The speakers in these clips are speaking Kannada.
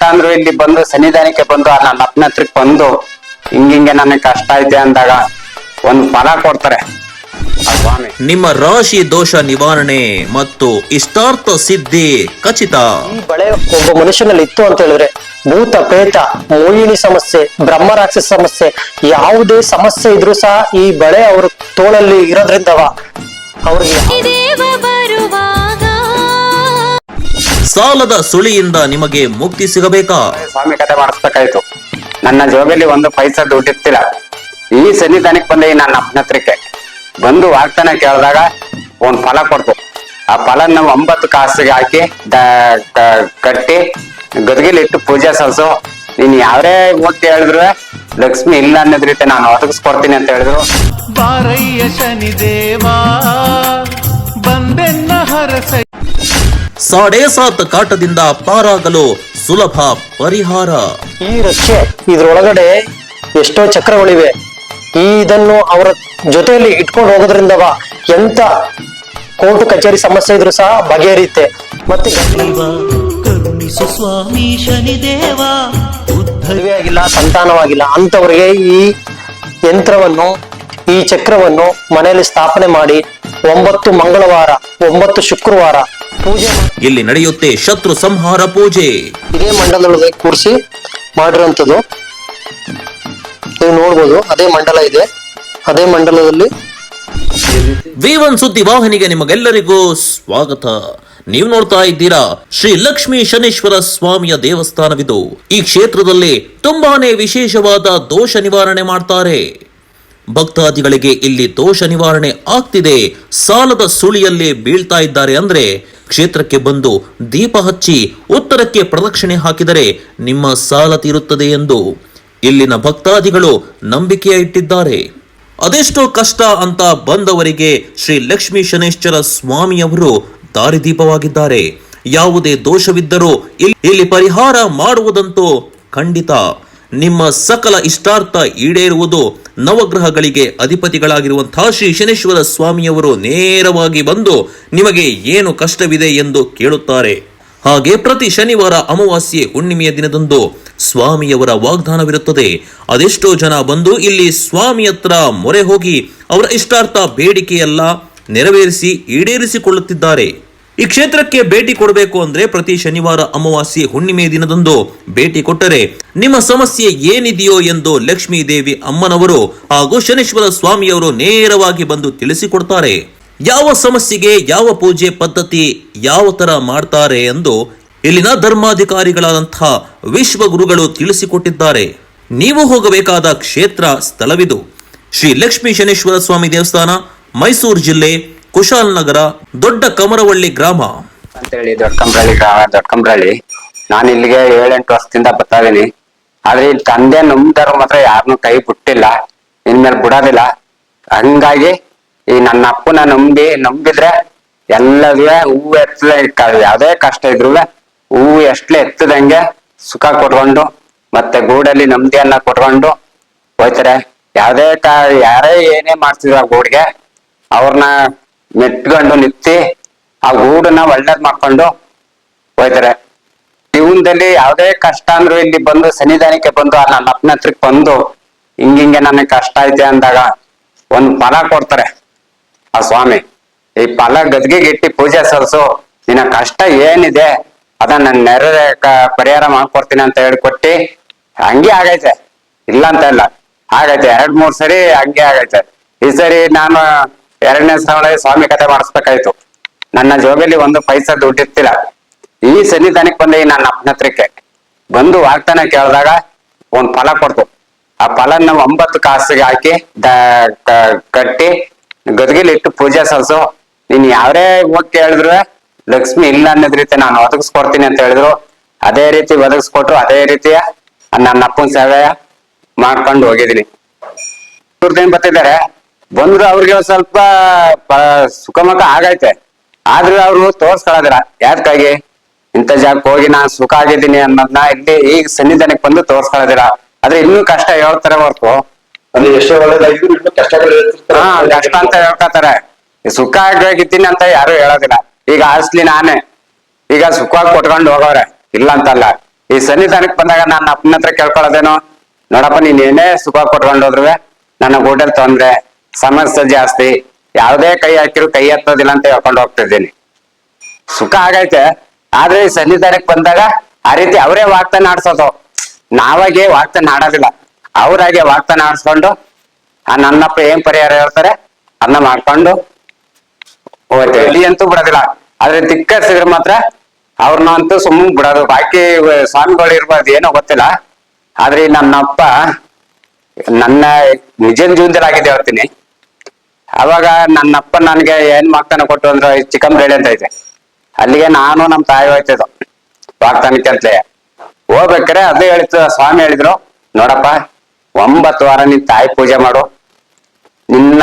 ಅಂದ್ರು ಇಲ್ಲಿ ಬಂದು ಸನ್ನಿಧಾನಕ್ಕೆ ಬಂದು ಆ ನನ್ನ ಅಪ್ಪನ ಹತ್ರಕ್ಕೆ ಬಂದು ಹಿಂಗಿಂಗೆ ನನಗೆ ಕಷ್ಟ ಐತೆ ಅಂದಾಗ ಒಂದು ಫಲ ಕೊಡ್ತಾರೆ. ಆ ಸ್ವಾಮಿ ನಿಮ್ಮ ರಾಶಿ ದೋಷ ನಿವಾರಣೆ ಮತ್ತು ಇಷ್ಟಾರ್ಥ ಸಿದ್ಧಿ ಖಚಿತ. ಈ ಬಳೆ ಒಬ್ಬ ಮನುಷ್ಯನಲ್ಲಿ ಇತ್ತು ಅಂತ ಹೇಳಿದ್ರೆ ಭೂತ ಪ್ರೇತ ಮೋಹಿನಿ ಸಮಸ್ಯೆ ಬ್ರಹ್ಮ ರಾಕ್ಷಸ ಸಮಸ್ಯೆ ಯಾವುದೇ ಸಮಸ್ಯೆ ಇದ್ರೂ ಸಹ ಈ ಬಳೆ ಅವ್ರ ತೋಳಲ್ಲಿ ಇರೋದ್ರಿಂದವ? ಅವ್ರಿಗೆ ಸಾಲದ ಸುಳಿಯಿಂದ ನಿಮಗೆ ಮುಕ್ತಿ ಸಿಗಬೇಕಾ? ಸ್ವಾಮಿ ಕತೆ ಮಾಡಿಸ್ಬೇಕಾಯ್ತು. ನನ್ನ ಜೋಬಲ್ಲಿ ಒಂದು ಪೈಸಾ ದುಡ್ಡಿರ್ತಿಲ್ಲ. ಈ ಸನ್ನಿಧಾನಕ್ಕೆ ಬಂದೆ ಈ ನನ್ನ ಅಪ್ಪನ ಹತ್ರಕ್ಕೆ. ಬಂದು ವಾರ್ತನ ಕೇಳಿದಾಗ ಒಂದ್ ಫಲ ಕೊಡ್ತು. ಆ ಫಲ ನಾವು ಒಂಬತ್ತು ಕಾಸಿಗೆ ಹಾಕಿ ದ- ಕ- ಕಟ್ಟಿ ಗದ್ಗಿಲಿ ಇಟ್ಟು ಪೂಜೆ ಸಲ್ಸು ನೀನ್ ಯಾವ್ರೇ ಓದ್ತಿ ಹೇಳಿದ್ರು ಲಕ್ಷ್ಮಿ ಇಲ್ಲ ಅನ್ನೋದ್ ರೀತಿ ನಾನು ಒದಗಿಸ್ಕೊಡ್ತೀನಿ ಅಂತ ಹೇಳಿದ್ರು. ಬಾರಯ್ಯ ಶನಿದೇವ ಬಂದೆನ್ನ ಹರಸೈ ಸಾಡೇ ಸಾತ್ ಕಾಟದಿಂದ ಪಾರಾಗಲು ಸುಲಭ ಪರಿಹಾರ. ಈ ರಕ್ಷೆ. ಇದ್ರೊಳಗಡೆ ಎಷ್ಟೋ ಚಕ್ರಗಳಿವೆ. ಈ ಇದನ್ನು ಅವರ ಜೊತೆಯಲ್ಲಿ ಇಟ್ಕೊಂಡು ಹೋಗೋದ್ರಿಂದವ ಎಂತ ಕೋರ್ಟ್ ಕಚೇರಿ ಸಮಸ್ಯೆ ಇದ್ರು ಸಹ ಬಗೆಹರಿಯುತ್ತೆ. ಮತ್ತೆ ಕರುಣಿಸು ಸ್ವಾಮಿ ಶನಿದೇವ. ಮದುವೆ ಆಗಿಲ್ಲ ಸಂತಾನವಾಗಿಲ್ಲ. ಅಂತವರಿಗೆ ಈ ಯಂತ್ರವನ್ನು ಈ ಚಕ್ರವನ್ನು ಮನೆಯಲ್ಲಿ ಸ್ಥಾಪನೆ ಮಾಡಿ ಒಂಬತ್ತು ಮಂಗಳವಾರ ಒಂಬತ್ತು ಶುಕ್ರವಾರ ಪೂಜೆ ಇಲ್ಲಿ ನಡೆಯುತ್ತೆ ಶತ್ರು ಸಂಹಾರ ಪೂಜೆ. ಇದೇ ಮಂಡಲದೊಳಗೆ ಕೂರಿಸಿ ಮಾಡಿರುವಂತದ್ದು ನೀವು ನೋಡ್ಬೋದು ಅದೇ ಮಂಡಲ ಇದೆ. ಅದೇ ಮಂಡಲದಲ್ಲಿ ವಿ ಒನ್ ಸುದ್ದಿ ವಾಹಿನಿಗೆ ನಿಮಗೆಲ್ಲರಿಗೂ ಸ್ವಾಗತ. ನೀವು ನೋಡ್ತಾ ಇದ್ದೀರಾ ಶ್ರೀ ಲಕ್ಷ್ಮೀ ಶನೇಶ್ವರ ಸ್ವಾಮಿಯ ದೇವಸ್ಥಾನವಿದು. ಈ ಕ್ಷೇತ್ರದಲ್ಲಿ ತುಂಬಾನೇ ವಿಶೇಷವಾದ ದೋಷ ನಿವಾರಣೆ ಮಾಡ್ತಾರೆ. ಭಕ್ತಾದಿಗಳಿಗೆ ಇಲ್ಲಿ ದೋಷ ನಿವಾರಣೆ ಆಗ್ತಿದೆ. ಸಾಲದ ಸುಳಿಯಲ್ಲಿ ಬೀಳ್ತಾ ಇದ್ದಾರೆ ಅಂದ್ರೆ ಕ್ಷೇತ್ರಕ್ಕೆ ಬಂದು ದೀಪ ಹಚ್ಚಿ ಉತ್ತರಕ್ಕೆ ಪ್ರದಕ್ಷಿಣೆ ಹಾಕಿದರೆ ನಿಮ್ಮ ಸಾಲ ತೀರುತ್ತದೆ ಎಂದು ಇಲ್ಲಿನ ಭಕ್ತಾದಿಗಳು ನಂಬಿಕೆಯ ಇಟ್ಟಿದ್ದಾರೆ ಅದೆಷ್ಟೋ ಕಷ್ಟ ಅಂತ ಬಂದವರಿಗೆ ಶ್ರೀ ಲಕ್ಷ್ಮೀ ಶನೇಶ್ವರ ಸ್ವಾಮಿಯವರು ದಾರಿದೀಪವಾಗಿದ್ದಾರೆ. ಯಾವುದೇ ದೋಷವಿದ್ದರೂ ಇಲ್- ಇಲ್ಲಿ ಪರಿಹಾರ ಮಾಡುವುದಂತೂ ಖಂಡಿತ. ನಿಮ್ಮ ಸಕಲ ಇಷ್ಟಾರ್ಥ ಈಡೇರುವುದು ನವಗ್ರಹಗಳಿಗೆ ಅಧಿಪತಿಗಳಾಗಿರುವಂತಹ ಶ್ರೀ ಶನೇಶ್ವರ ಸ್ವಾಮಿಯವರು ನೇರವಾಗಿ ಬಂದು ನಿಮಗೆ ಏನು ಕಷ್ಟವಿದೆ ಎಂದು ಕೇಳುತ್ತಾರೆ. ಹಾಗೆ ಪ್ರತಿ ಶನಿವಾರ ಅಮಾವಾಸ್ಯೆ ಹುಣ್ಣಿಮೆಯ ದಿನದಂದು ಸ್ವಾಮಿಯವರ ವಾಗ್ದಾನವಿರುತ್ತದೆ. ಅದೆಷ್ಟೋ ಜನ ಬಂದು ಇಲ್ಲಿ ಸ್ವಾಮಿ ಹತ್ರ ಮೊರೆ ಹೋಗಿ ಅವರ ಇಷ್ಟಾರ್ಥ ಬೇಡಿಕೆಯೆಲ್ಲ ನೆರವೇರಿಸಿ ಈಡೇರಿಸಿಕೊಳ್ಳುತ್ತಿದ್ದಾರೆ. ಈ ಕ್ಷೇತ್ರಕ್ಕೆ ಭೇಟಿ ಕೊಡಬೇಕು ಅಂದ್ರೆ ಪ್ರತಿ ಶನಿವಾರ ಅಮಾವಾಸ್ಯೆ ಹುಣ್ಣಿಮೆ ದಿನದಂದು ಭೇಟಿ ಕೊಟ್ಟರೆ ನಿಮ್ಮ ಸಮಸ್ಯೆ ಏನಿದೆಯೋ ಎಂದು ಲಕ್ಷ್ಮೀ ದೇವಿ ಅಮ್ಮನವರು ಹಾಗೂ ಶನೇಶ್ವರ ಸ್ವಾಮಿಯವರು ನೇರವಾಗಿ ಬಂದು ತಿಳಿಸಿಕೊಡ್ತಾರೆ. ಯಾವ ಸಮಸ್ಯೆಗೆ ಯಾವ ಪೂಜೆ ಪದ್ಧತಿ ಯಾವ ತರ ಮಾಡ್ತಾರೆ ಎಂದು ಇಲ್ಲಿನ ಧರ್ಮಾಧಿಕಾರಿಗಳಾದಂತಹ ವಿಶ್ವಗುರುಗಳು ತಿಳಿಸಿಕೊಟ್ಟಿದ್ದಾರೆ. ನೀವು ಹೋಗಬೇಕಾದ ಕ್ಷೇತ್ರ ಸ್ಥಳವಿದು. ಶ್ರೀ ಲಕ್ಷ್ಮೀ ಶನೇಶ್ವರ ಸ್ವಾಮಿ ದೇವಸ್ಥಾನ, ಮೈಸೂರು ಜಿಲ್ಲೆ ಕುಶಾಲನಗರ ದೊಡ್ಡ ಕಮರವಳ್ಳಿ ಗ್ರಾಮ. ಅಂತೇಳಿ ದೊಡ್ಡಕಂಬ್ರಳ್ಳಿ ಗ್ರಾಮ, ದೊಡ್ಡಕಂಬ್ರಳ್ಳಿ. ನಾನು ಇಲ್ಲಿಗೆ ಏಳೆಂಟು ವರ್ಷದಿಂದ ಬರ್ತಾ ಇದೀನಿ ಆದ್ರೆ ಇಲ್ಲಿ ತಂದೆ ನಂಬ್ದಾರ ಮಾತ್ರ ಯಾರನ್ನೂ ಕೈ ಬಿಟ್ಟಿಲ್ಲ ಇನ್ಮೇಲೆ ಬಿಡೋದಿಲ್ಲ. ಹಂಗಾಗಿ ಈ ನನ್ನ ಅಪ್ಪನ ನಂಬಿ, ನಂಬಿದ್ರೆ ಎಲ್ಲವೇ ಹೂವು ಎತ್ತದ ಯಾವ್ದೇ ಕಷ್ಟ ಇದ್ರು ಹೂವು ಎಷ್ಟಲೇ ಎತ್ತದಂಗೆ ಸುಖ ಕೊಟ್ಕೊಂಡು, ಮತ್ತೆ ಗೂಡಲ್ಲಿ ನೆಮ್ಮದಿಯನ್ನ ಕೊಟ್ಕೊಂಡು ಹೋಯ್ತಾರೆ ಯಾವ್ದೇ ಕಾ ಯಾರೇ ಏನೇ ಮಾಡ್ತಿದ್ರು ಗೂಡ್ಗೆ, ಅವ್ರನ್ನ ಮೆಟ್ಕೊಂಡು ನಿಂತಿ ಆ ಗೂಡನ್ನ ಒಳ್ಳೇದ್ ಮಾಡ್ಕೊಂಡು ಹೋಯ್ತಾರೆ. ಜೀವನದಲ್ಲಿ ಯಾವ್ದೇ ಕಷ್ಟ ಅಂದ್ರು ಇಲ್ಲಿ ಬಂದು ಸನ್ನಿಧಾನಕ್ಕೆ ಬಂದು ಆ ನನ್ನ ಅಪ್ಪನ ಹತ್ರಕ್ಕೆ ಬಂದು ಹಿಂಗಿಂಗೆ ನನಗೆ ಕಷ್ಟ ಐತೆ ಅಂದಾಗ ಒಂದು ಫಲ ಕೊಡ್ತಾರೆ ಆ ಸ್ವಾಮಿ. ಈ ಫಲ ಗದ್ಗೆ ಗಿಟ್ಟಿ ಪೂಜೆ ಸಲ್ಸು ನಿನ್ನ ಕಷ್ಟ ಏನಿದೆ ಅದನ್ನ ನೆರೆ ಪರಿಹಾರ ಮಾಡ್ಕೊಡ್ತೀನಿ ಅಂತ ಹೇಳ್ಕೊಟ್ಟಿ ಹಂಗೆ ಆಗೈತೆ. ಇಲ್ಲ ಅಂತ ಇಲ್ಲ. ಆಗೈತೆ. ಎರಡ್ ಮೂರ್ ಸರಿ ಹಂಗೆ ಆಗೈತೆ. ಈ ಸರಿ ನಾನು ಎರಡನೇ ಶ್ರವಣ ಸ್ವಾಮಿ ಕಥೆ ಮಾಡಿಸ್ಬೇಕಾಯ್ತು. ನನ್ನ ಜೋಗಲ್ಲಿ ಒಂದು ಪೈಸಾ ದುಡ್ಡಿರ್ತಿಲ್ಲ. ಈ ಸನ್ನಿಧಾನಕ್ಕೆ ಬಂದೆ ನನ್ನ ಅಪ್ಪನ ಹತ್ರಕ್ಕೆ ಬಂದು ವಾಗ್ದಾನ ಕೇಳಿದಾಗ ಒಂದ್ ಫಲ ಕೊಡ್ತು. ಆ ಫಲನ ಒಂಬತ್ತು ಕಾಸಿಗೆ ಹಾಕಿ ದ- ಕಟ್ಟಿ ಗದಗಿಲಿ ಇಟ್ಟು ಪೂಜೆ ಸಲ್ಸು. ನೀನ್ ಯಾವ್ರೇ ಹೋಗಿ ಕೇಳಿದ್ರು ಲಕ್ಷ್ಮಿ ಇಲ್ಲ ಅನ್ನೋದ್ ರೀತಿ ನಾನು ಒದಗಿಸ್ಕೊಡ್ತೀನಿ ಅಂತ ಹೇಳಿದ್ರು. ಅದೇ ರೀತಿ ಒದಗಿಸ್ಕೊಟ್ರು, ಅದೇ ರೀತಿಯ ನನ್ನ ಅಪ್ಪನ ಸೇವೆ ಮಾಡ್ಕೊಂಡು ಹೋಗಿದ್ದೀನಿ. ಏನ್ ಬರ್ತಿದ್ದಾರೆ? ಬಂದ್ರು ಅವ್ರಿಗೆ ಒಂದ್ ಸ್ವಲ್ಪ ಸುಖಮುಖ ಆಗೈತೆ. ಆದ್ರೆ ಅವ್ರು ತೋರ್ಸ್ಕೊಳದ್ರ. ಯಾಕಾಗಿ ಇಂಥ ಜಾಗಕ್ಕೆ ಹೋಗಿ ನಾನ್ ಸುಖ ಆಗಿದ್ದೀನಿ ಅನ್ನೋದನ್ನ ಇಲ್ಲಿ ಈಗ ಸನ್ನಿಧಾನಕ್ಕೆ ಬಂದು ತೋರ್ಸ್ಕೊಳದಿರ. ಆದ್ರೆ ಇನ್ನೂ ಕಷ್ಟ ಹೇಳ್ತಾರೆ ಹೊರ್ತು. ಎಷ್ಟೋ. ಹಾ ಕಷ್ಟ ಅಂತ ಹೇಳ್ಕೊತಾರೆ. ಸುಖ ಆಗಿದ್ದೀನಿ ಅಂತ ಯಾರು ಹೇಳೋದಿಲ್ಲ. ಈಗ ಆಸ್ಲಿ ನಾನೇ. ಈಗ ಸುಖವಾಗಿ ಕೊಟ್ಕೊಂಡು ಹೋಗೋರೆ. ಇಲ್ಲ ಅಂತಲ್ಲ. ಈ ಸನ್ನಿಧಾನಕ್ಕೆ ಬಂದಾಗ ನಾನು ಅಪ್ಪನ ಹತ್ರ ಕೇಳ್ಕೊಳ್ಳೋದೇನು. ನೋಡಪ್ಪ ನೀನ್ ಏನೇ ಸುಖ ಕೊಟ್ಕೊಂಡು ಹೋದ್ರೆ ನನ್ನ ಊಟದ ತೊಂದ್ರೆ. ಸಮಸ್ಯೆ ಜಾಸ್ತಿ, ಯಾವುದೇ ಕೈ ಹಾಕಿದ್ರು ಕೈ ಹತ್ತೋದಿಲ್ಲ ಅಂತ ಹೇಳ್ಕೊಂಡು ಹೋಗ್ತಿದ್ದೀನಿ. ಸುಖ ಆಗೈತೆ, ಆದ್ರೆ ಈ ಸನ್ನಿಧಾನಕ್ಕೆ ಬಂದಾಗ ಆ ರೀತಿ ಅವರೇ ವಾಗ್ತಾನ ಆಡ್ಸೋದು. ನಾವಾಗೆ ವಾಗ್ತಾನ ಆಡೋದಿಲ್ಲ. ಅವ್ರಾಗೆ ವಾಗ್ತಾನ ಆಡ್ಸ್ಕೊಂಡು, ಆ ನನ್ನಪ್ಪ ಏನ್ ಪರಿಹಾರ ಹೇಳ್ತಾರೆ, ಅದನ್ನ ಮಾಡ್ಕೊಂಡು ಇಲ್ಲಿ ಅಂತೂ ಬಿಡೋದಿಲ್ಲ. ಆದ್ರೆ ದಿಕ್ಕಸಿದ್ರೆ ಮಾತ್ರ ಅವ್ರನ್ನ ಅಂತೂ ಸುಮ್ಮನೆ ಬಿಡೋದು. ಬಾಕಿ ಸ್ವಾಮಿಗಳು ಇರ್ಬಾರ್ದು ಏನೋ ಗೊತ್ತಿಲ್ಲ. ಆದ್ರೆ ನನ್ನಪ್ಪ ನನ್ನ ನಿಜ ಜೀವನದಲ್ಲಿ ಆಗಿದೆ ಹೇಳ್ತೀನಿ. ಅವಾಗ ನನ್ನಪ್ಪ ನನ್ಗೆ ಏನ್ ಮಾಡ್ತಾನೆ ಕೊಟ್ಟು ಅಂದ್ರೆ ಚಿಕನ್ ಬೇಳೆ ಅಂತ ಐತೆ. ಅಲ್ಲಿಗೆ ನಾನು ನಮ್ ತಾಯಿ ಹೋಯ್ತಿದ್ದು ವಾಗ್ದಾನಕ್ಕೆ ಅಂತಲೇ. ಹೋಗ್ಬೇಕಾರೆ ಅದೇ ಹೇಳಿತ್ತು, ಸ್ವಾಮಿ ಹೇಳಿದ್ರು, ನೋಡಪ್ಪ, ಒಂಬತ್ತು ವಾರ ನಿನ್ ತಾಯಿ ಪೂಜೆ ಮಾಡು. ನಿನ್ನ,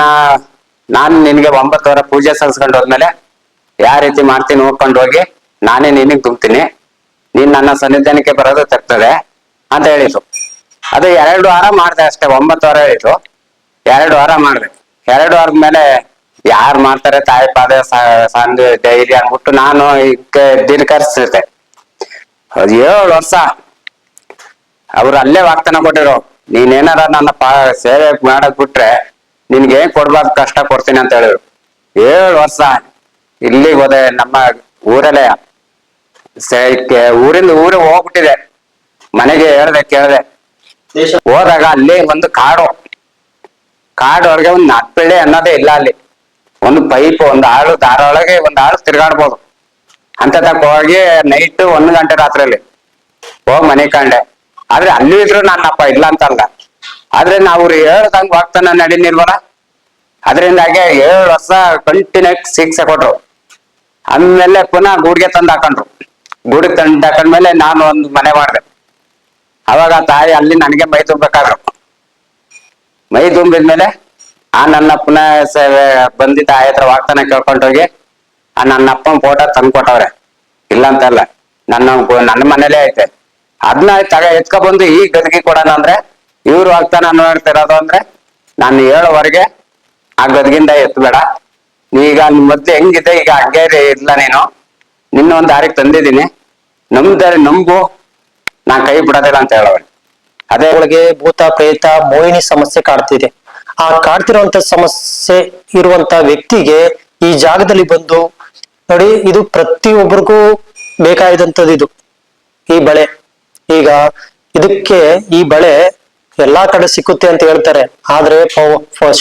ನಾನು ನಿನ್ಗೆ ಒಂಬತ್ತು ವಾರ ಪೂಜೆ ಸಲ್ಸ್ಕೊಂಡು ಹೋದ್ಮೇಲೆ ಯಾವ ರೀತಿ ಮಾಡ್ತೀನಿ ನೋಡ್ಕೊಂಡು ಹೋಗಿ, ನಾನೇ ನಿನಗ್ ತುಂಬ್ತೀನಿ ನೀನ್ ನನ್ನ ಸನ್ನಿಧಾನಕ್ಕೆ ಬರೋದು ತಪ್ತದೆ, ಅಂತ ಹೇಳಿದ್ರು. ಅದು ಎರಡು ವಾರ ಮಾಡ್ದೆ ಅಷ್ಟೇ, ಒಂಬತ್ತು ವಾರ ಹೇಳಿದ್ರು. ಎರಡು ವಾರ ಮಾಡ್ದೆ. ಎರಡು ವಾರದ ಮೇಲೆ ಯಾರು ಮಾಡ್ತಾರೆ ತಾಯಿ ಪಾದ ಸಂದು ಡೈಲಿ ಅನ್ಬಿಟ್ಟು ನಾನು ಈಗ ದಿನ ಕರ್ಸಿರ್ತೆ ಏಳು ವರ್ಷ. ಅವ್ರು ಅಲ್ಲೇ ವಾಗ್ತಾನ ಕೊಟ್ಟಿರು ನೀನೇನಾರ ನನ್ನ ಪಾ ಸೇವೆ ಮಾಡಕ್ ಬಿಟ್ರೆ ನಿನ್ಗೆ ಏನ್ ಕೊಡ್ಬಾರ್ದು ಕಷ್ಟ ಕೊಡ್ತೀನಿ ಅಂತ ಹೇಳಿದ್ರು. ಏಳು ವರ್ಷ. ಇಲ್ಲಿಗೆ ಹೋದೆ ನಮ್ಮ ಊರಲ್ಲೇ. ಸೇ- ಕೆ- ಊರಿಂದ ಊರಿಗೆ ಹೋಗ್ಬಿಟ್ಟಿದೆ. ಮನೆಗೆ ಹೇಳ್ದೆ ಕೇಳ್ದೆ. ಹೋದಾಗ ಅಲ್ಲಿ ಒಂದು ಕಾಡು. ಕಾಡೊಳಗೆ ಒಂದು ನಟ್ಪೆಳ್ಳೆ ಅನ್ನೋದೇ ಇಲ್ಲ ಅಲ್ಲಿ. ಒಂದು ಪೈಪ್, ಒಂದು ಆಳು ದಾರ ಒಳಗೆ ಒಂದು ಆಳು ತಿರ್ಗಾಡ್ಬೋದು. ಅಂತ ತಕ್ಕ ಹೋಗಿ ನೈಟ್ ಒಂದು ಗಂಟೆ ರಾತ್ರಿಯಲ್ಲಿ ಹೋಗ್ ಮನೆ ಕಂಡೆ. ಆದ್ರೆ ಅಲ್ಲಿ ಇದ್ರು ನನ್ನಪ್ಪ ಇಲ್ಲ ಅಂತಲ್ಲ ಆದ್ರೆ ನಾವು ಹೇಳ್ದಂಗ್ ವಾಗ್ತಾನ ನಡೀನಿಲ್ವಲ್ಲ? ಅದರಿಂದಾಗೆ ಏಳು ವರ್ಷ ಕಂಟಿನ್ಯೂ ಶಿಕ್ಷೆ ಕೊಟ್ರು. ಆಮೇಲೆ ಪುನಃ ಗೂಡ್ಗೆ ತಂದು ಹಾಕೊಂಡ್ರು. ಗೂಡಿಗೆ ತಂದು ಹಾಕೊಂಡ್ಮೇಲೆ ನಾನು ಒಂದು ಮನೆ ಮಾಡಿದೆ. ಅವಾಗ ತಾಯಿ ಅಲ್ಲಿ ನನಗೆ ತುಂಬಬೇಕಾದ್ರು. ಮೈ ತುಂಬಿದ್ಮೇಲೆ, ಆ ನನ್ನಪ್ಪನ ಬಂದಿದ್ದ ಆಯತ್ರ ವಾಗ್ತಾನ ಕೇಳ್ಕೊಂಡೋಗಿ, ಆ ನನ್ನಪ್ಪನ ಫೋಟೋ ತಂದು ಕೊಟ್ಟವ್ರೆ. ಇಲ್ಲ ಅಂತಲ್ಲ ನನ್ನ ನನ್ನ ಮನೇಲೇ ಐತೆ. ಅದನ್ನ ತಗ ಎತ್ಕೊ ಬಂದು ಈ ಗದಗಿ ಕೊಡೋಣ ಅಂದ್ರೆ, ಇವ್ರು ವಾಗ್ತಾನ ನೋಡ್ತಿರೋದು ಅಂದ್ರೆ, ನಾನು ಹೇಳೋವರೆಗೆ ಆ ಗದಗಿಂದ ಎತ್ತಬೇಡ ಈಗ ಮೊದ್ಲು ಹೆಂಗಿದೆ? ಈಗ ಇರು- ಇಲ್ಲ ನೀನು. ನಿನ್ನ ಒಂದು ದಾರಿಗೆ ತಂದಿದ್ದೀನಿ. ನಮ್ದಾರಿ ನಂಬು ನಾನು ಕೈ ಬಿಡೋದಿಲ್ಲ ಅಂತ ಹೇಳೋರು ಅದೇ ಒಳಗೆ ಭೂತ, ಪ್ರೇತ, ಮೋಹಿನಿ ಸಮಸ್ಯೆ ಕಾಡ್ತಿದೆ. ಆ ಕಾಡ್ತಿರುವಂತ ಸಮಸ್ಯೆ ಇರುವಂತ ವ್ಯಕ್ತಿಗೆ ಈ ಜಾಗದಲ್ಲಿ ಬಂದು ನೋಡಿ ಇದು ಪ್ರತಿಯೊಬ್ಬರಿಗೂ ಬೇಕಾದಂತದ್ದು ಇದು, ಈ ಬಳೆ. ಈಗ ಇದಕ್ಕೆ ಈ ಬಳೆ ಎಲ್ಲಾ ಕಡೆ ಸಿಕ್ಕುತ್ತೆ ಅಂತ ಹೇಳ್ತಾರೆ. ಆದ್ರೆ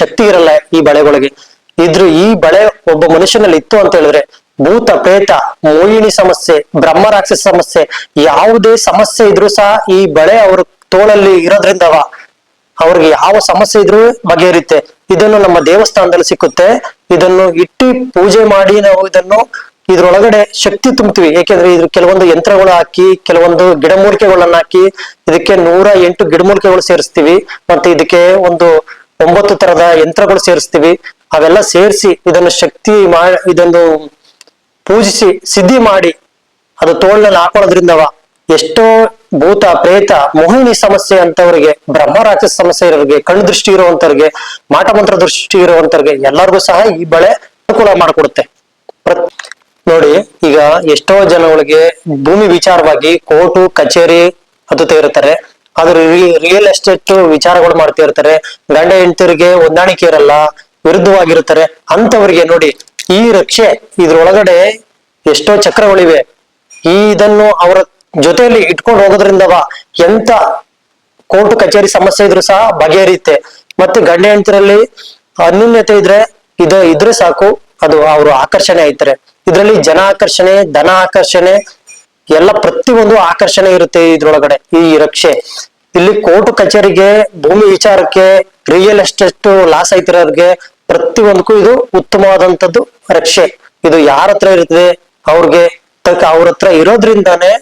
ಶಕ್ತಿ ಇರಲ್ಲ ಈ ಬಳೆಗಳಿಗೆ. ಇದ್ರು ಈ ಬಳೆ ಒಬ್ಬ ಮನುಷ್ಯನಲ್ಲಿ ಇತ್ತು ಅಂತ ಹೇಳಿದ್ರೆ ಭೂತ, ಪ್ರೇತ, ಮೋಹಿನಿ ಸಮಸ್ಯೆ, ಬ್ರಹ್ಮ ರಾಕ್ಷಸ ಸಮಸ್ಯೆ, ಯಾವುದೇ ಸಮಸ್ಯೆ ಇದ್ರೂ ಸಹ ಈ ಬಳೆ ಅವ್ರ ತೋಳಲ್ಲಿ ಇರೋದ್ರಿಂದ ಅವ್ರಿಗೆ ಯಾವ ಸಮಸ್ಯೆ ಇದ್ರೂ ಬಗೆಹರಿಯುತ್ತೆ. ಇದನ್ನು ನಮ್ಮ ದೇವಸ್ಥಾನದಲ್ಲಿ ಸಿಕ್ಕುತ್ತೆ. ಇದನ್ನು ಇಟ್ಟು ಪೂಜೆ ಮಾಡಿ ನಾವು ಇದನ್ನು ಇದ್ರೊಳಗಡೆ ಶಕ್ತಿ ತುಂಬ್ತೀವಿ ಏಕೆಂದ್ರೆ ಇದ್ರ ಕೆಲವೊಂದು ಯಂತ್ರಗಳು ಹಾಕಿ, ಕೆಲವೊಂದು ಗಿಡಮೂಲಿಕೆಗಳನ್ನ ಹಾಕಿ, ಇದಕ್ಕೆ ನೂರ ಎಂಟು ಗಿಡಮೂಲಿಕೆಗಳು ಸೇರಿಸ್ತೀವಿ. ಮತ್ತೆ ಇದಕ್ಕೆ ಒಂದು ಒಂಬತ್ತು ತರದ ಯಂತ್ರಗಳು ಸೇರಿಸ್ತೀವಿ. ಅವೆಲ್ಲ ಸೇರಿಸಿ ಇದನ್ನು ಶಕ್ತಿ ಮಾ ಇದೊಂದು ಪೂಜಿಸಿ, ಸಿದ್ಧಿ ಮಾಡಿ ಅದು ತೋಳ್ನಲ್ಲಿ ಹಾಕೊಳ್ಳೋದ್ರಿಂದವ ಎಷ್ಟೋ ಭೂತ, ಪ್ರೇತ ಮೋಹಿನಿ ಸಮಸ್ಯೆ ಅಂತವರಿಗೆ ಬ್ರಹ್ಮ ರಾಕ್ಷಸ ಸಮಸ್ಯೆ ಇರೋರಿಗೆ, ಕಣ್ಣು ದೃಷ್ಟಿ ಇರುವಂತವ್ರಿಗೆ, ಮಾಟ ಮಂತ್ರ ದೃಷ್ಟಿ ಇರುವಂತವ್ರಿಗೆ ಎಲ್ಲರಿಗೂ ಸಹ ಈ ಬಳೆ ಅನುಕೂಲ ಮಾಡಿಕೊಡುತ್ತೆ. ನೋಡಿ, ಈಗ ಎಷ್ಟೋ ಜನಗಳಿಗೆ ಭೂಮಿ ವಿಚಾರವಾಗಿ ಕೋರ್ಟು, ಕಚೇರಿ ಹತ್ತುತ್ತಾ ಇರ್ತಾರೆ ಆದ್ರೆ ರಿಯಲ್ ಎಸ್ಟೇಟ್ ವಿಚಾರಗಳು ಮಾಡ್ತಾ ಇರ್ತಾರೆ. ಗಂಡ ಹೆಂಡತಿಯರಿಗೆ ಹೊಂದಾಣಿಕೆ ಇರಲ್ಲ ವಿರುದ್ಧವಾಗಿರ್ತಾರೆ ಅಂತವರಿಗೆ ನೋಡಿ, ಈ ರಕ್ಷೆ ಇದ್ರೊಳಗಡೆ ಎಷ್ಟೋ ಚಕ್ರಗಳಿವೆ. ಇದನ್ನು ಅವರ ಜೊತೆಯಲ್ಲಿ ಇಟ್ಕೊಂಡು ಹೋಗೋದ್ರಿಂದವ ಎಂತ ಕೋರ್ಟ್ ಕಚೇರಿ ಸಮಸ್ಯೆ ಇದ್ರು ಸಹ ಬಗೆಹರಿಯುತ್ತೆ. ಮತ್ತೆ ಗಂಡ ಹೆಂಡತಿರಲ್ಲಿ ಅನ್ಯೂನ್ಯತೆ ಇದ್ರೆ ಇದು ಇದ್ರೆ ಸಾಕು. ಅದು ಅವರು ಆಕರ್ಷಣೆ ಆಯ್ತಾರೆ. ಇದರಲ್ಲಿ ಜನ ಆಕರ್ಷಣೆ, ಧನ ಆಕರ್ಷಣೆ, ಎಲ್ಲ ಪ್ರತಿಯೊಂದು ಆಕರ್ಷಣೆ ಇರುತ್ತೆ ಇದ್ರೊಳಗಡೆ ಈ ರಕ್ಷೆ. ಇಲ್ಲಿ ಕೋರ್ಟ್ ಕಚೇರಿಗೆ ಭೂಮಿ ವಿಚಾರಕ್ಕೆ ರಿಯಲ್ ಎಸ್ಟೇಟ್ ಲಾಸ್ ಆಯ್ತಿರೋರ್ಗೆ ಪ್ರತಿಯೊಂದಕ್ಕೂ ಇದು ಉತ್ತಮವಾದಂತದ್ದು ರಕ್ಷೆ. ಇದು ಯಾರ ಹತ್ರ ಇರ್ತದೆ? ಅವ್ರಿಗೆ ಅವ್ರ ಹತ್ರ ಇರೋದ್ರಿಂದಾನೇ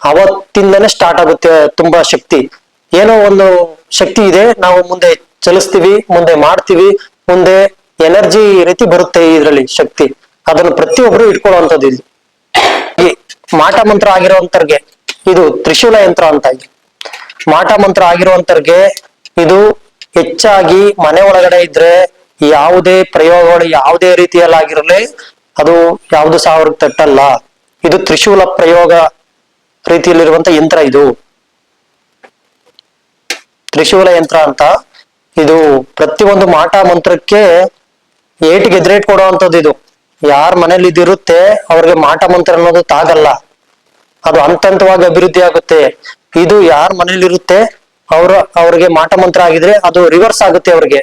ಅವತ್ತಿಂದನೇ ಸ್ಟಾರ್ಟ್ ಆಗುತ್ತೆ ತುಂಬಾ ಶಕ್ತಿ. ಏನೋ ಒಂದು ಶಕ್ತಿ ಇದೆ, ನಾವು ಮುಂದೆ ಚಲಿಸ್ತೀವಿ, ಮುಂದೆ ಮಾಡ್ತೀವಿ, ಮುಂದೆ ಎನರ್ಜಿ ರೀತಿ ಬರುತ್ತೆ ಇದರಲ್ಲಿ ಶಕ್ತಿ. ಅದನ್ನು ಪ್ರತಿಯೊಬ್ರು ಇಟ್ಕೊಳ್ಳುವಂಥದ್ದು ಇದು. ಮಾಟ ಮಂತ್ರ ಆಗಿರುವಂತರ್ಗೆ ಇದು ತ್ರಿಶೂಲ ಯಂತ್ರ ಅಂತ ಇದೆ ಮಾಟ ಮಂತ್ರ ಆಗಿರುವಂತರ್ಗೆ ಇದು ಹೆಚ್ಚಾಗಿ ಮನೆ ಒಳಗಡೆ ಇದ್ರೆ ಯಾವುದೇ ಪ್ರಯೋಗಗಳು ಯಾವುದೇ ರೀತಿಯಲ್ಲಾಗಿರಲಿ ಅದು ಯಾವುದು ಸಾವಿರಕ್ಕೆ ತಟ್ಟಲ್ಲ. ಇದು ತ್ರಿಶೂಲ ಪ್ರಯೋಗ ರೀತಿಯಲ್ಲಿರುವಂತ ಯಂತ್ರ ಇದು. ತ್ರಿಶೂಲ ಯಂತ್ರ ಅಂತ. ಇದು ಪ್ರತಿಯೊಂದು ಮಾಟ ಮಂತ್ರಕ್ಕೆ ಏಟಿಗೆ ಎದುರೇಟ್ ಕೊಡುವಂಥದ್ದು ಇದು. ಯಾರ ಮನೇಲಿ ಇದಿರುತ್ತೆ, ಅವ್ರಿಗೆ ಮಾಟ ಮಂತ್ರ ಅನ್ನೋದು ತಾಗಲ್ಲ. ಅದು ಹಂತ ಹಂತವಾಗಿ ಅಭಿವೃದ್ಧಿ ಆಗುತ್ತೆ. ಇದು ಯಾರ ಮನೇಲಿ ಇರುತ್ತೆ, ಅವ್ರ, ಅವ್ರಿಗೆ ಮಾಟ ಮಂತ್ರ ಆಗಿದ್ರೆ ಅದು ರಿವರ್ಸ್ ಆಗುತ್ತೆ ಅವ್ರಿಗೆ.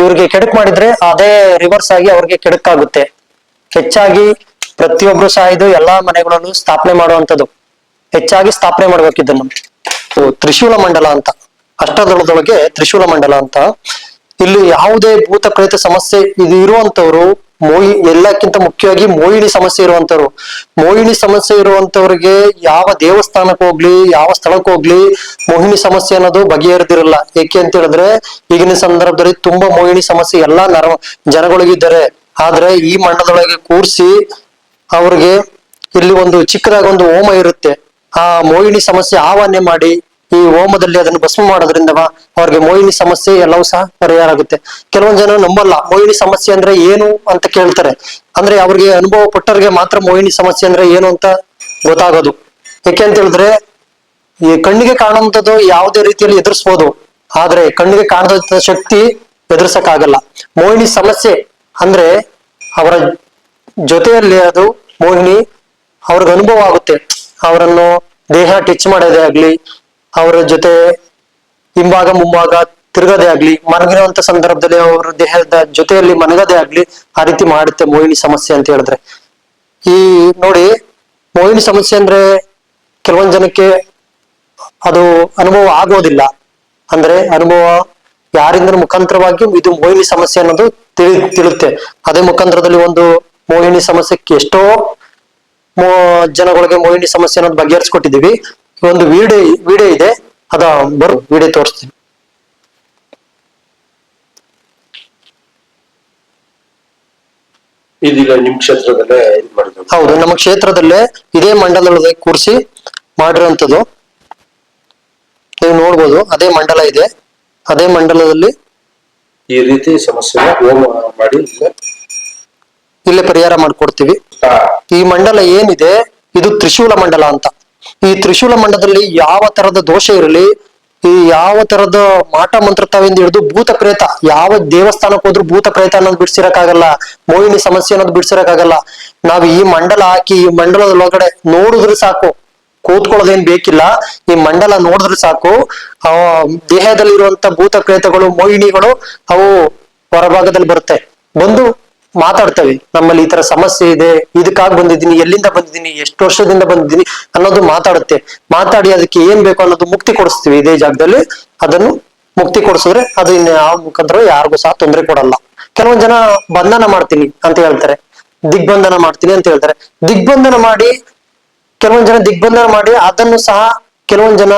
ಇವ್ರಿಗೆ ಕೆಡಕ್ ಮಾಡಿದ್ರೆ ಅದೇ ರಿವರ್ಸ್ ಆಗಿ ಅವ್ರಿಗೆ ಕೆಡಕಾಗುತ್ತೆ ಹೆಚ್ಚಾಗಿ ಪ್ರತಿಯೊಬ್ರು ಸಹ ಇದು ಎಲ್ಲಾ ಮನೆಗಳನ್ನು ಸ್ಥಾಪನೆ ಮಾಡುವಂತದ್ದು ಹೆಚ್ಚಾಗಿ ಸ್ಥಾಪನೆ ಓ, ತ್ರಿಶೂಲ ಮಂಡಲ ಅಂತ. ಅಷ್ಟದಳದೊಳಗೆ ತ್ರಿಶೂಲ ಮಂಡಲ ಅಂತ. ಇಲ್ಲಿ ಯಾವುದೇ ಭೂತ ಪ್ರೇತ ಸಮಸ್ಯೆ ಇದು ಇರುವಂತವ್ರು ಮೋಹಿ ಎಲ್ಲಕ್ಕಿಂತ ಮುಖ್ಯವಾಗಿ ಮೋಹಿಣಿ ಸಮಸ್ಯೆ ಇರುವಂತವ್ರು ಮೋಹಿಣಿ ಸಮಸ್ಯೆ ಇರುವಂತವ್ರಿಗೆ ಯಾವ ದೇವಸ್ಥಾನಕ್ಕೆ ಹೋಗ್ಲಿ ಯಾವ ಸ್ಥಳಕ್ಕೆ ಹೋಗ್ಲಿ ಮೋಹಿನಿ ಸಮಸ್ಯೆ ಅನ್ನೋದು ಬಗೆಹರಿದಿರಲ್ಲ. ಏಕೆ ಅಂತ ಹೇಳಿದ್ರೆ ಈಗಿನ ಸಂದರ್ಭದಲ್ಲಿ ತುಂಬಾ ಮೋಹಿಣಿ ಸಮಸ್ಯೆ ಎಲ್ಲಾ ನರ ಜನಗಳಿಗಿದ್ದಾರೆ. ಆದ್ರೆ ಈ ಮಂಡಲದೊಳಗೆ ಕೂರ್ಸಿ ಅವ್ರಿಗೆ ಇಲ್ಲಿ ಒಂದು ಚಿಕ್ಕದಾಗಿ ಒಂದು ಹೋಮ ಇರುತ್ತೆ. ಆ ಮೋಹಿನಿ ಸಮಸ್ಯೆ ಆಹ್ವಾನೆ ಮಾಡಿ ಈ ಹೋಮದಲ್ಲಿ ಅದನ್ನು ಭಸ್ಮ ಮಾಡೋದ್ರಿಂದ ಅವ್ರಿಗೆ ಮೋಹಿನಿ ಸಮಸ್ಯೆ ಎಲ್ಲವೂ ಸಹ ಪರಿಹಾರ ಆಗುತ್ತೆ. ಕೆಲವೊಂದು ಜನ ನಂಬಲ್ಲ. ಮೋಹಿನಿ ಸಮಸ್ಯೆ ಅಂದ್ರೆ ಏನು ಅಂತ ಕೇಳ್ತಾರೆ. ಅಂದ್ರೆ ಅವ್ರಿಗೆ ಅನುಭವ ಪಟ್ಟವ್ರಿಗೆ ಮಾತ್ರ ಮೋಹಿನಿ ಸಮಸ್ಯೆ ಅಂದ್ರೆ ಏನು ಅಂತ ಗೊತ್ತಾಗೋದು. ಯಾಕೆ ಅಂತ ಹೇಳಿದ್ರೆ, ಈ ಕಣ್ಣಿಗೆ ಕಾಣುವಂಥದ್ದು ಯಾವುದೇ ರೀತಿಯಲ್ಲಿ ಎದುರಿಸ್ಬೋದು. ಆದ್ರೆ ಕಣ್ಣಿಗೆ ಕಾಣದ ಶಕ್ತಿ ಎದುರಿಸಕ್ಕಾಗಲ್ಲ. ಮೋಹಿನಿ ಸಮಸ್ಯೆ ಅಂದ್ರೆ ಅವರ ಜೊತೆಯಲ್ಲಿ ಅದು ಮೋಹಿನಿ ಅವ್ರಿಗೆ ಅನುಭವ ಆಗುತ್ತೆ. ಅವರನ್ನು ದೇಹ ಟಚ್ ಮಾಡೋದೇ ಆಗ್ಲಿ, ಅವರ ಜೊತೆ ಹಿಂಭಾಗ ಮುಂಭಾಗ ತಿರುಗದೇ ಆಗ್ಲಿ ಮನಗಿರುವಂತ ಸಂದರ್ಭದಲ್ಲಿ ಅವರ ದೇಹದ ಜೊತೆಯಲ್ಲಿ ಮನಗದೇ ಆಗ್ಲಿ ಆ ರೀತಿ ಮಾಡುತ್ತೆ ಮೋಹಿನಿ ಸಮಸ್ಯೆ ಅಂತ ಹೇಳಿದ್ರೆ. ಈ ನೋಡಿ ಮೋಹಿನಿ ಸಮಸ್ಯೆ ಅಂದ್ರೆ ಕೆಲವೊಂದ್ ಜನಕ್ಕೆ ಅದು ಅನುಭವ ಆಗೋದಿಲ್ಲ. ಅಂದ್ರೆ ಅನುಭವ ಯಾರಿಂದ ಮುಖಾಂತರವಾಗಿ ಇದು ಮೋಹಿನಿ ಸಮಸ್ಯೆ ಅನ್ನೋದು ತಿಳಿ, ತಿಳುತ್ತೆ. ಅದೇ ಮುಖಾಂತರದಲ್ಲಿ ಒಂದು ಮೋಹಿನಿ ಸಮಸ್ಯೆ ಎಷ್ಟೋ ಮೋ ಜನಗಳಿಗೆ ಮೋಹಿಣಿ ಸಮಸ್ಯೆ ಅನ್ನೋದು ಬಗೆಹರಿಸ್ಕೊಟ್ಟಿದೀವಿ ಒಂದು ವಿಡಿಯೋ ವಿಡಿಯೋ ಇದೆ. ಅದ ಬರು ವಿಡಿಯೋ ತೋರಿಸ್ತೀನಿ. ನಿಮ್ ಕ್ಷೇತ್ರದಲ್ಲೇ ಹೌದು ನಮ್ಮ ಕ್ಷೇತ್ರದಲ್ಲೇ ಇದೇ ಮಂಡಲದೊಳಗೆ ಕೂರಿಸಿ ಮಾಡಿರೋಂಥದ್ದು. ನೀವು ನೋಡ್ಬೋದು ಅದೇ ಮಂಡಲ ಇದೆ. ಅದೇ ಮಂಡಲದಲ್ಲಿ ಈ ರೀತಿ ಸಮಸ್ಯೆ ಮಾಡಿ. ಇಲ್ಲ ಪರಿಹಾರ ಮಾಡ್ಕೊಡ್ತೀವಿ. ಈ ಮಂಡಲ ಏನಿದೆ, ಇದು ತ್ರಿಶೂಲ ಮಂಡಲ ಅಂತ. ಈ ತ್ರಿಶೂಲ ಮಂಡಲದಲ್ಲಿ ಯಾವ ತರದ ದೋಷ ಇರಲಿ, ಈ ಯಾವ ತರದ ಮಾಟ ಮಂತ್ರತಾವಿಂದ ಹಿಡಿದು ಭೂತ ಪ್ರೇತ, ಯಾವ ದೇವಸ್ಥಾನಕ್ಕೆ ಹೋದ್ರು ಭೂತ ಪ್ರೇತ ಅನ್ನೋದು ಬಿಡ್ಸಿರಕ್ಕಾಗಲ್ಲ, ಮೋಹಿನಿ ಸಮಸ್ಯೆ ಅನ್ನೋದು ಬಿಡ್ಸಿರಕ್ಕಾಗಲ್ಲ. ನಾವು ಈ ಮಂಡಲ ಹಾಕಿ, ಈ ಮಂಡಲದೊಳಗಡೆ ನೋಡಿದ್ರೆ ಸಾಕು. ಕೂತ್ಕೊಳ್ಳೋದೇನ್ ಬೇಕಿಲ್ಲ. ಈ ಮಂಡಲ ನೋಡಿದ್ರೆ ಸಾಕು. ಆ ದೇಹದಲ್ಲಿರುವಂತ ಭೂತ ಪ್ರೇತಗಳು, ಮೋಹಿನಿಗಳು, ಅವು ಹೊರಭಾಗದಲ್ಲಿ ಬರುತ್ತೆ. ಬಂದು ಮಾತಾಡ್ತವೆ. ನಮ್ಮಲ್ಲಿ ಈ ತರ ಸಮಸ್ಯೆ ಇದೆ, ಇದಕ್ಕಾಗಿ ಬಂದಿದ್ದೀನಿ, ಎಲ್ಲಿಂದ ಬಂದಿದ್ದೀನಿ, ಎಷ್ಟು ವರ್ಷದಿಂದ ಬಂದಿದ್ದೀನಿ ಅನ್ನೋದು ಮಾತಾಡುತ್ತೆ. ಮಾತಾಡಿ ಅದಕ್ಕೆ ಏನ್ ಬೇಕು ಅನ್ನೋದು ಮುಕ್ತಿ ಕೊಡಿಸ್ತೀವಿ ಇದೇ ಜಾಗದಲ್ಲಿ. ಅದನ್ನು ಮುಕ್ತಿ ಕೊಡಿಸಿದ್ರೆ ಅದು ಇನ್ನು ಯಾವ ಮುಖಾಂತರ ಯಾರಿಗೂ ಸಹ ತೊಂದರೆ ಕೊಡಲ್ಲ. ಕೆಲವೊಂದ್ ಜನ ಬಂಧನ ಮಾಡ್ತೀನಿ ಅಂತ ಹೇಳ್ತಾರೆ. ದಿಗ್ಬಂಧನ ಮಾಡ್ತೀನಿ ಅಂತ ಹೇಳ್ತಾರೆ. ದಿಗ್ಬಂಧನ ಮಾಡಿ, ಕೆಲವೊಂದ್ ಜನ ದಿಗ್ಬಂಧನ ಮಾಡಿ ಅದನ್ನು ಸಹ ಕೆಲವೊಂದ್ ಜನ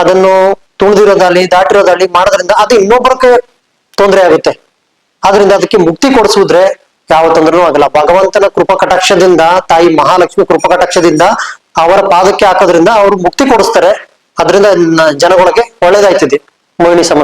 ಅದನ್ನು ತುಳಿದಿರೋದಾಗ್ಲಿ, ದಾಟಿರೋದಾಗ್ಲಿ ಮಾಡೋದ್ರಿಂದ ಅದು ಇನ್ನೊಬ್ಬರಕ್ಕೆ ತೊಂದರೆ ಆಗುತ್ತೆ. ಆದ್ರಿಂದ ಅದಕ್ಕೆ ಮುಕ್ತಿ ಕೊಡಿಸಿದ್ರೆ ಯಾವ ತೊಂದರೆನೂ ಆಗಲ್ಲ. ಭಗವಂತನ ಕೃಪಾ ಕಟಾಕ್ಷದಿಂದ, ತಾಯಿ ಮಹಾಲಕ್ಷ್ಮಿ ಕೃಪಾ ಕಟಾಕ್ಷದಿಂದ ಅವರ ಪಾದಕ್ಕೆ ಹಾಕೋದ್ರಿಂದ ಅವ್ರು ಮುಕ್ತಿ ಕೊಡಿಸ್ತಾರೆ. ಅದರಿಂದ ಜನಗಳಿಗೆ ಒಳ್ಳೇದಾಯ್ತದೆ. ಮೋಹಿನಿ ಸಮಸ್ಯೆ.